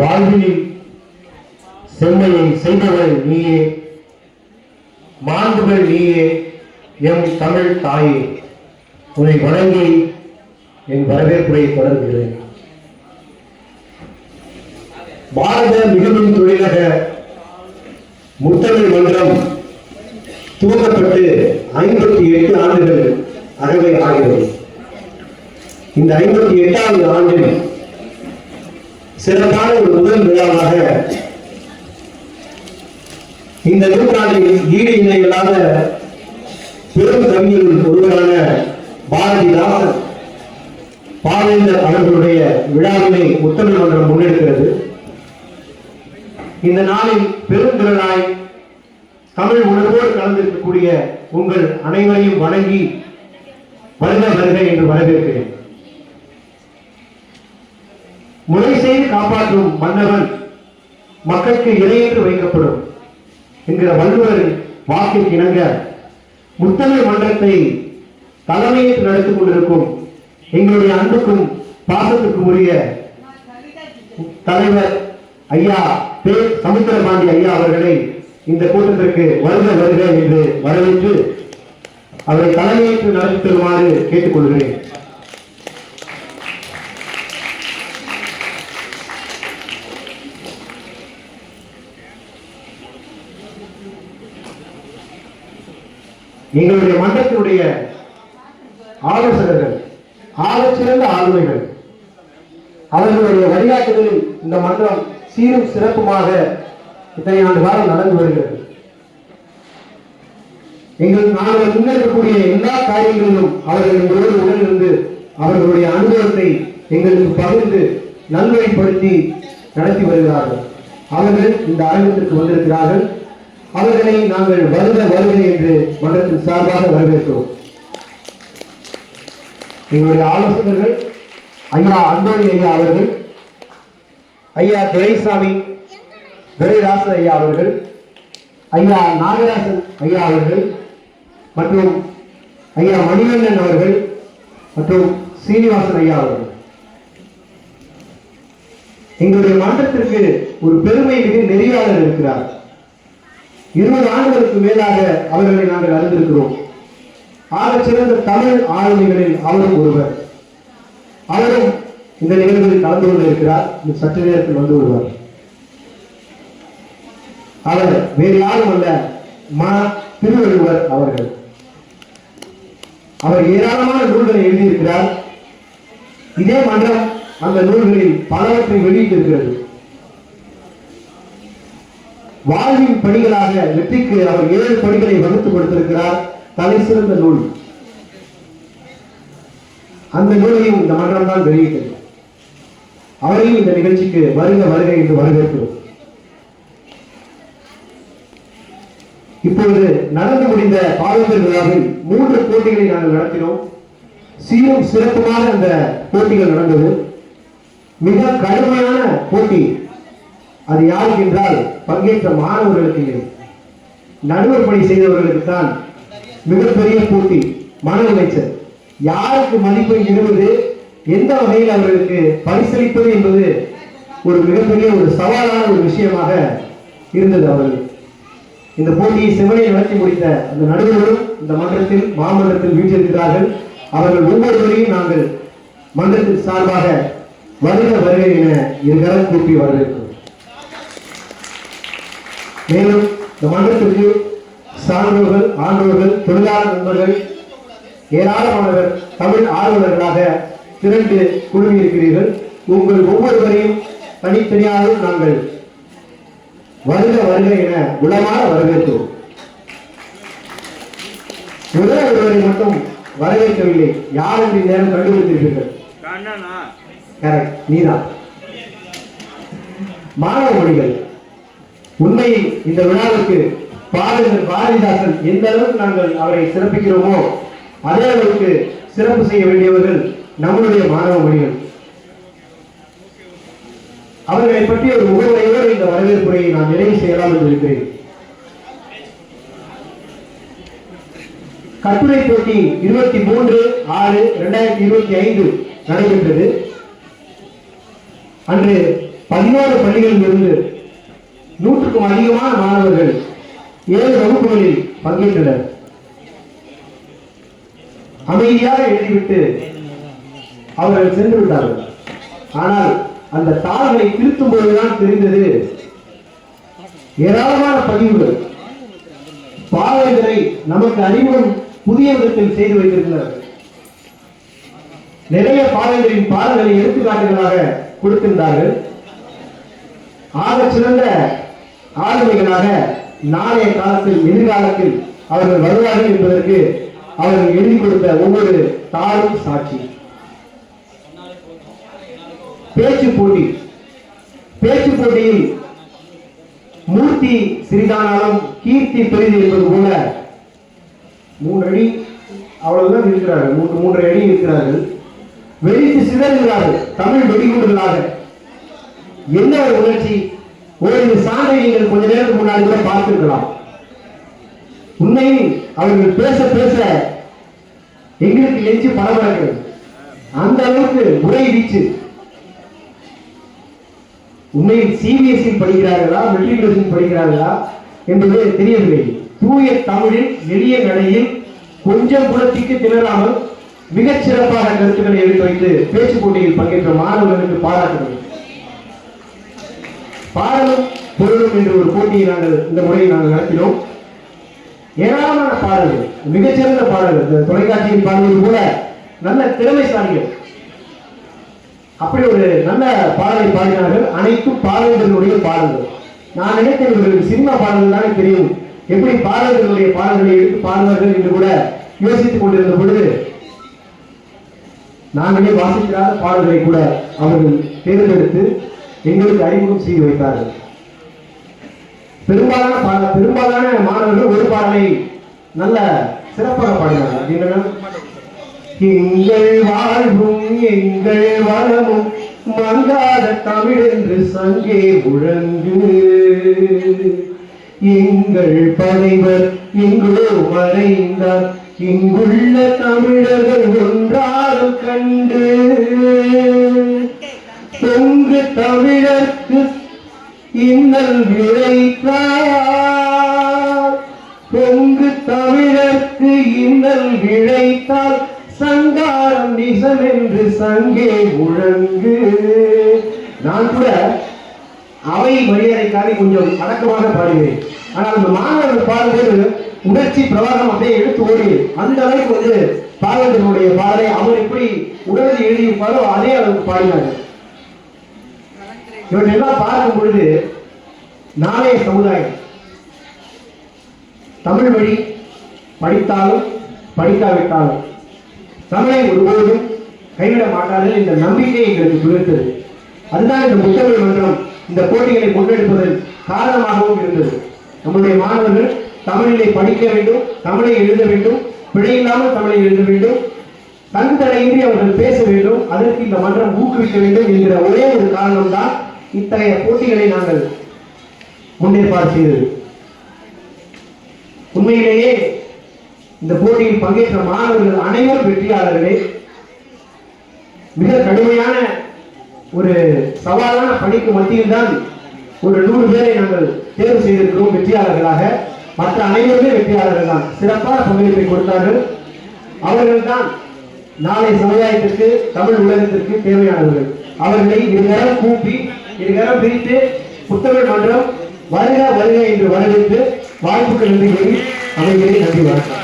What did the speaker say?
வாழ்வில் செம்மையை செய்பவள் நீயே மாண்புகள் நீயே எம் தமிழ் தாயே. உன்னை வணங்கி என் வரவேற்புரை தொடர்கிறேன். பாரத மிகுமின் தொழிலக முத்தமிழ் மன்றம் துவங்கப்பட்டு ஐம்பத்தி எட்டு ஆண்டுகள் அகவை ஆகிறது. இந்த ஐம்பத்தி எட்டாவது ஆண்டில் சிறப்பான ஒரு முதல் விழாவாக இந்த நூற்றாண்டில் ஈடு இணையில்லாத பெரும் கவிஞர்கள் ஒருவரான பாரதிதாசன் பாவேந்தர் அவர்களுடைய விழாவினை முத்தமிழ் மன்றம் முன்னெடுக்கிறது. இந்த நாளில் பெருந்திரளாய் தமிழ் உணர்வோடு கலந்திருக்கக்கூடிய உங்கள் அனைவரையும் வணங்கி வருக வருக என்று வரவேற்கிறேன். முறை செய்து காப்பாற்றும் மன்னவன் மக்களுக்கு இணையென்று வைக்கப்படும் என்கிற வள்ளுவரின் வாக்கிற்கு இணங்க முத்தமிழ் மன்றத்தை தலைமையேற்று நடத்திக் கொண்டிருக்கும் எங்களுடைய அன்புக்கும் பாசத்துக்கும் உரிய தலைவர் ஐயா பே சமுத்திரபாண்டி ஐயா அவர்களை இந்த கூட்டத்திற்கு வருக வருக என்று வரவேற்று அவரை தலைமையேற்று நடத்தி தருமாறு கேட்டுக்கொள்கிறேன் எங்களுடைய மன்றத்தினுடைய ஆலோசகர்கள் ஆகச்சிறந்த ஆளுமைகள். அவர்களுடைய வழிகாட்டுதலில் இந்த மன்றம் சீரும் சிறப்புமாக இத்தனை ஆண்டு காலம் நடந்து வருகிறது. எங்கள் நாங்கள் முன்னேற்கக்கூடிய எல்லா காரியங்களிலும் அவர்கள் எங்களோடு உடனிருந்து அவர்களுடைய அனுபவத்தை எங்களுக்கு பகிர்ந்து நன்மைப்படுத்தி நடத்தி வருகிறார்கள். அவர்கள் இந்த அரங்கத்திற்கு வந்திருக்கிறார்கள். அவர்களை நாங்கள் வருக வருக என்று மன்றத்தின் சார்பாக வரவேற்கிறோம். எங்களுடைய ஆலோசகர்கள் ஐயா அந்தோணி ஐயா அவர்கள் ஐயா துரைசாமி துரைராசன் ஐயா அவர்கள் ஐயா நாகராசன் ஐயா அவர்கள் மற்றும் ஐயா மணிவண்ணன் அவர்கள் மற்றும் சீனிவாசன் ஐயா அவர்கள். எங்களுடைய மன்றத்திற்கு ஒரு பெருமை மிகு நெறியாளர் இருக்கிறார். இருபது ஆண்டுகளுக்கு மேலாக அவர்களை நாங்கள் அறிந்திருக்கிறோம். ஆக சிறந்த தமிழ் ஆளுமைகளில் அவரும் ஒருவர். அவரும் இந்த நிகழ்வில் கலந்து கொண்டு இருக்கிறார். இந்த சற்று நேரத்தில் வந்து விடுவார். அவர் வேறு யாரும் அல்ல மா. திருவள்ளுவர் அவர்கள். அவர் ஏராளமான நூல்களை எழுதியிருக்கிறார். இதே மன்றம் அந்த நூல்களில் பலவற்றை வெளியிட்டிருக்கிறது. வாழ்வின் படிகளாக வெற்றிக்கு அவர் ஏழு படிகளை வகுத்து கொடுத்திருக்கிறார் தலை சிறந்த நூல். அந்த நூலையும் இந்த மன்றம் தான் வெளியிட்டது. அவரையும் இந்த நிகழ்ச்சிக்கு வருக வருக என்று வரவேற்கிறோம். இப்பொழுது நடந்து முடிந்த பாரம்பரிய விழாவில் மூன்று போட்டிகளை நாங்கள் நடத்தினோம். சீரும் சிறப்புமாக அந்த போட்டிகள் நடந்தது. மிக கடுமையான போட்டி அது யாருக்கு என்றால் பங்கேற்ற மாணவர்களுக்கு இல்லை. நடுவர் பணி செய்தவர்களுக்கு தான் மிகப்பெரிய போட்டி மன உளைச்சல் யாருக்கு மதிப்பை இடுவது எந்த வகையில் அவர்களுக்கு பரிசளிப்பது என்பது ஒரு மிகப்பெரிய ஒரு சவாலான ஒரு விஷயமாக இருந்தது அவர்கள். இந்த போட்டியை செவனை நடத்தி முடித்த அந்த நடுவர்களும் இந்த மன்றத்தில் மாமன்றத்தில் வீட்டிருக்கிறார்கள் அவர்கள் ஒவ்வொருவரையும் நாங்கள் மன்றத்தின் சார்பாக வருக வருக என இருகரம் கூப்பி வரவேற்கிறோம். மேலும் இந்த மன்றத்திற்கு சான்றோர்கள் ஆண்டோர்கள் தொழிலாளர் நண்பர்கள் ஏராளமானவர் தமிழ் ஆர்வலர்களாக திரண்டு குழுமி இருக்கிறீர்கள் உங்கள் ஒவ்வொருவரையும் தனித்தனியாக நாங்கள் வருக வருக என உளமாற வரவேற்கிறோம். முதல் ஒருவரை மட்டும் வரவேற்கவில்லை. யார் என்று நேரம் கண்டுபிடித்திருப்பீர்கள்? கரெக்ட் நீதான். மாணவ மொழிகள். உண்மையை இந்த விழாவுக்கு பாடகர் பாரதிதாசன் எந்த அளவுக்கு நாங்கள் அவரை சிறப்பிக்கிறோமோ அதே அளவுக்கு சிறப்பு செய்ய வேண்டியவர்கள் நம்முடைய மாணவ மொழிகள். அவர்களை பற்றி ஒரு முகவுரையோடு இந்த வரவேற்புரையை நான் நிறைவு செய்யலாம் என்று இருக்கிறேன். கட்டுரை போட்டி இருபத்தி மூன்று ஆறு இரண்டாயிரத்தி இருபத்தி ஐந்து நடைபெற்றது. அன்று பதினோரு பள்ளிகளில் இருந்து நூற்றுக்கும் அதிகமான மாணவர்கள் ஏழு வகுப்புகளில் பங்கேற்றனர். அமைதியாக எழுதிவிட்டு அவர்கள் சென்று விட்டார்கள். ஆனால் அந்த தாள்களை திருத்தும் போதுதான் தெரிந்தது ஏராளமான பதிவுகள். பாடல்களை நமக்கு அறிமுகம் புதிய விதத்தில் செய்து வைத்திருக்கிறார்கள் நிறைய பாடல்களின் பாடல்களை எடுத்துக்காட்டுகளாக கொடுத்திருந்தார்கள். ஆக சிறந்த ஆளுமைகளாக நாளைய காலத்தில் எதிர்காலத்தில் அவர்கள் வருவார்கள் என்பதற்கு அவர்கள் எழுதி கொடுத்த ஒவ்வொரு தாளும் சாட்சி. பேச்சு போட்டி. பேச்சு போட்டியில் மூர்த்தி சிறிதானாலும் கீர்த்தி பெரிது என்பது போல மூன்று அடி அவ்வளவுதான் இருக்கிறார்கள். மூன்று மூன்று அடி இருக்கிறார்கள். வெடித்து சிதறுகிறார்கள். தமிழ் வெடிகுண்டுகளாக. என்ன ஒரு உணர்ச்சி ஒரு இந்த நீங்கள் கொஞ்ச நேரத்துக்கு முன்னாடி கூட பார்த்திருக்கலாம். உண்மையில் அவர்கள் பேச பேச எங்களுக்கு எஞ்சி பரபரக்கிறது அந்த அளவுக்கு உரை வீச்சு. உண்மையில் சிபிஎஸ்இ படிக்கிறார்களா மெட்ரிகுலேஷன் படிக்கிறார்களா என்பது தெரியவில்லை. தூய தமிழில் எளிய நடையில் கொஞ்சம் கூட திணறாமல் மிகச் சிறப்பாக கருத்துக்களை எடுத்து வைத்து பேச்சு போட்டியில் பங்கேற்ற மாணவர்களுக்கு பாராட்டுகள். பாடலும் பொருளும் என்ற ஒரு போட்டியை நாங்கள் இந்த முறையை நாங்கள் நடத்தினோம். ஏராளமான பாடல்கள் மிகச்சிறந்த பாடல்கள். இந்த தொலைக்காட்சியில் பாடுவது கூட நல்ல திறமைசாலிகள். அப்படி ஒரு நல்ல பாடலை பாடினார்கள். அனைத்தும் பாடல்களுடைய பாடல்கள். நான் நினைத்தேன் இவர்களுக்கு சினிமா பாடல்கள் தானே தெரியும். எப்படி பாடல்களுடைய பாடல்களை எடுத்து பாடுவார்கள் என்று கூட யோசித்துக் கொண்டிருந்த பொழுது நாங்களே வாசிக்கிறார் பாடல்களை கூட அவர்கள் தேர்ந்தெடுத்து எங்களுக்கு அறிமுகம் செய்து வைத்தார்கள். பெரும்பாலான பெரும்பாலான மாணவர்கள் ஒரு பாடலை நல்ல சிறப்பாக பாடினார்கள். என்னன்னா எங்கள் வாழ்வும் எங்கள் வளமும் மங்காத தமிழ் என்று சங்கே முழங்கு. எங்கள் பகைவர் எங்களோ மறைந்தார். இங்குள்ள தமிழர்கள் ஒன்றாலும் கண்டு விளைத்தார் பொங்கு தமிழர்க்கு இன்னல் விளைத்தால் சங்காரம் நிசம் என்று சங்கே முழங்கு நான் கூட அவை மரியாதைக்காக கொஞ்சம் அடக்கமாக பாடுவேன் ஆனால் அந்த மாணவர்கள் பாடும்போது உணர்ச்சி பிரவாகம் அப்படியே எடுத்து ஓடி அந்த அளவுக்கு வந்து பாடகர்களுடைய பாடலை அவர் எப்படி உடலில் எழுதியிருப்பாரோ அதே அளவுக்கு பாடினார்கள். இவற்றெல்லாம் பார்க்கும் பொழுது நாளைய சமுதாயம். தமிழ் வழி படித்தாலும் படிக்காவிட்டாலும் தமிழை ஒருபோதும் கைவிட மாட்டார்கள் இந்த நம்பிக்கை எங்களுக்கு துளிர்த்தது. அதுதான் இந்த முத்தமிழ் மன்றம் இந்த போட்டிகளை முன்னெடுப்பதன் காரணமாகவும் இருந்தது. நம்முடைய மாணவர்கள் தமிழிலே படிக்க வேண்டும் தமிழை எழுத வேண்டும் பிழையில்லாமல் தமிழை எழுத வேண்டும் தன்தலையின்றி தடையின்றி அவர்கள் பேச வேண்டும் அதற்கு இந்த மன்றம் ஊக்குவிக்க வேண்டும் என்கிற ஒரே ஒரு காரணம்தான் இத்தகைய போட்டிகளை நாங்கள் முன்னே செய்தது உண்மையிலேயே இந்த போட்டியில் பங்கேற்ற மாணவர்கள் அனைவரும் வெற்றியாளர்களே. மிக கடுமையான ஒரு சவாலான பணிக்கு மத்தியில் தான் ஒரு நூறு பேரை நாங்கள் தேர்வு செய்திருக்கிறோம் வெற்றியாளர்களாக. மற்ற அனைவருமே வெற்றியாளர்கள் தான். சிறப்பான பங்களிப்பை கொடுத்தார்கள். அவர்கள் தான் நாளை சமுதாயத்திற்கு தமிழ் உலகத்திற்கு தேவையானவர்கள். அவர்களை இருகரம் கூப்பி இருகரம் பிரித்து புத்தக மன்றம் வருக வருக என்று வரவேற்று வாழ்த்துக்கள் நன்றி கூறி அமைகிறேன் நன்றி வணக்கம்.